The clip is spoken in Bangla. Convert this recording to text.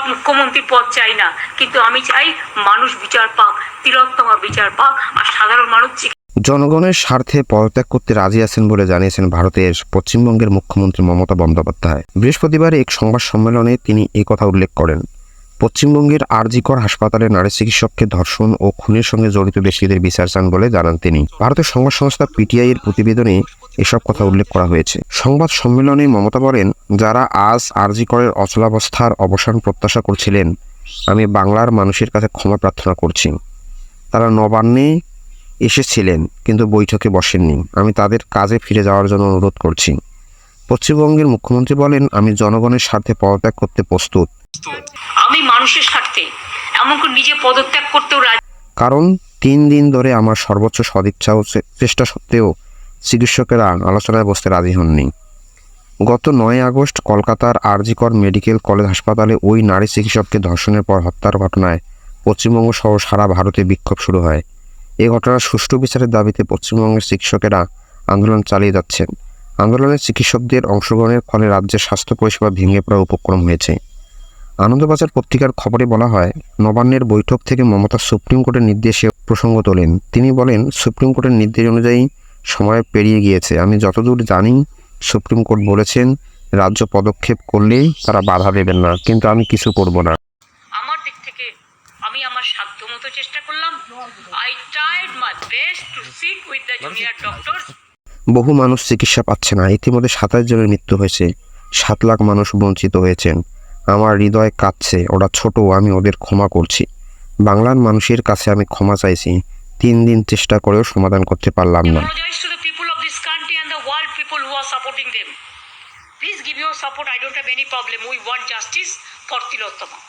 পদ মুখ্যমন্ত্রী পদ চাই না। কিন্তু আমি চাই মানুষ বিচার পাক, তিলোত্তমা বিচার পাক আর সাধারণ মানুষ জনগণের স্বার্থে পদত্যাগ করতে রাজি আছেন বলে জানিয়েছেন ভারতের পশ্চিমবঙ্গের মুখ্যমন্ত্রী মমতা বন্দ্যোপাধ্যায়। বৃহস্পতিবার এক সংবাদ সম্মেলনে তিনি এই কথা উল্লেখ করেন। পশ্চিমবঙ্গের আরজিকর হাসপাতালে নারী চিকিৎসককে ধর্ষণ ও খুনের সঙ্গে জড়িত ব্যক্তিদের বিচার চান বলে জানান তিনি। ভারতের সংবাদ সংস্থা পিটিআই এর প্রতিবেদনে এসব কথা উল্লেখ করা হয়েছে। সংবাদ সম্মেলনে মমতা বলেন যারা আজ আরজিকরের অচলাবস্থার অবসান প্রত্যাশা করছিলেন আমি বাংলার মানুষের কাছে ক্ষমা প্রার্থনা করছি। তারা নবান্নে এসেছিলেন কিন্তু বৈঠকে বসেননি। আমি তাদের কাজে ফিরে যাওয়ার জন্য অনুরোধ করছি। পশ্চিমবঙ্গের মুখ্যমন্ত্রী বলেন আমি জনগণের স্বার্থে পদত্যাগ করতে প্রস্তুত। আমি মানুষের স্বার্থে এমনকি নিজে পদত্যাগ করতেও কারণ তিন দিন ধরে আমার সর্বোচ্চ সদিচ্ছা ও চেষ্টা সত্ত্বেও চিকিৎসকেরা আলোচনায় বসতে রাজি হননি। গত নয় আগস্ট কলকাতার আরজিকর মেডিকেল কলেজ হাসপাতালে ওই নারী চিকিৎসককে ধর্ষণের পর হত্যার ঘটনায় পশ্চিমবঙ্গ সহ সারা ভারতে বিক্ষোভ শুরু হয়। এ ঘটনার সুষ্ঠু বিচারের দাবিতে পশ্চিমবঙ্গের চিকিৎসকেরা আন্দোলন চালিয়ে যাচ্ছেন। আন্দোলনে চিকিৎসকদের অংশগ্রহণের ফলে রাজ্যের স্বাস্থ্য পরিষেবা ভেঙে পড়ার উপক্রম হয়েছে। আনন্দবাজার পত্রিকার খবরে বলা হয়, নবান্নের বৈঠক থেকে মমতা সুপ্রিম কোর্টের নির্দেশে প্রসঙ্গ তোলেন। তিনি বলেন, সুপ্রিম কোর্টের নির্দেশ অনুযায়ী সময় পেরিয়ে গিয়েছে। আমি যতদূর জানি সুপ্রিম কোর্ট বলেছেন রাজ্য পদক্ষেপ করলেই তারা বাধা দেবেন না কিন্তু আমি কিছু করব না। আমার দিক থেকে আমি আমার সাধ্য মতো চেষ্টা করলাম। I tried my best to sit with the junior doctors বহু মানুষ চিকিৎসা পাচ্ছে না। ইতিমধ্যে সাতাশ জনের মৃত্যু হয়েছে। সাত লাখ মানুষ বঞ্চিত হয়েছেন। আমার হৃদয় কাঁদছে ওরা ছোট আমি ওদের ক্ষমা করছি। বাংলার মানুষের কাছে আমি ক্ষমা চাইছি। তিন দিন চেষ্টা করেও সমাধান করতে পারলাম না. Please give your support. I don't have any problem. We want justice for Tilottama.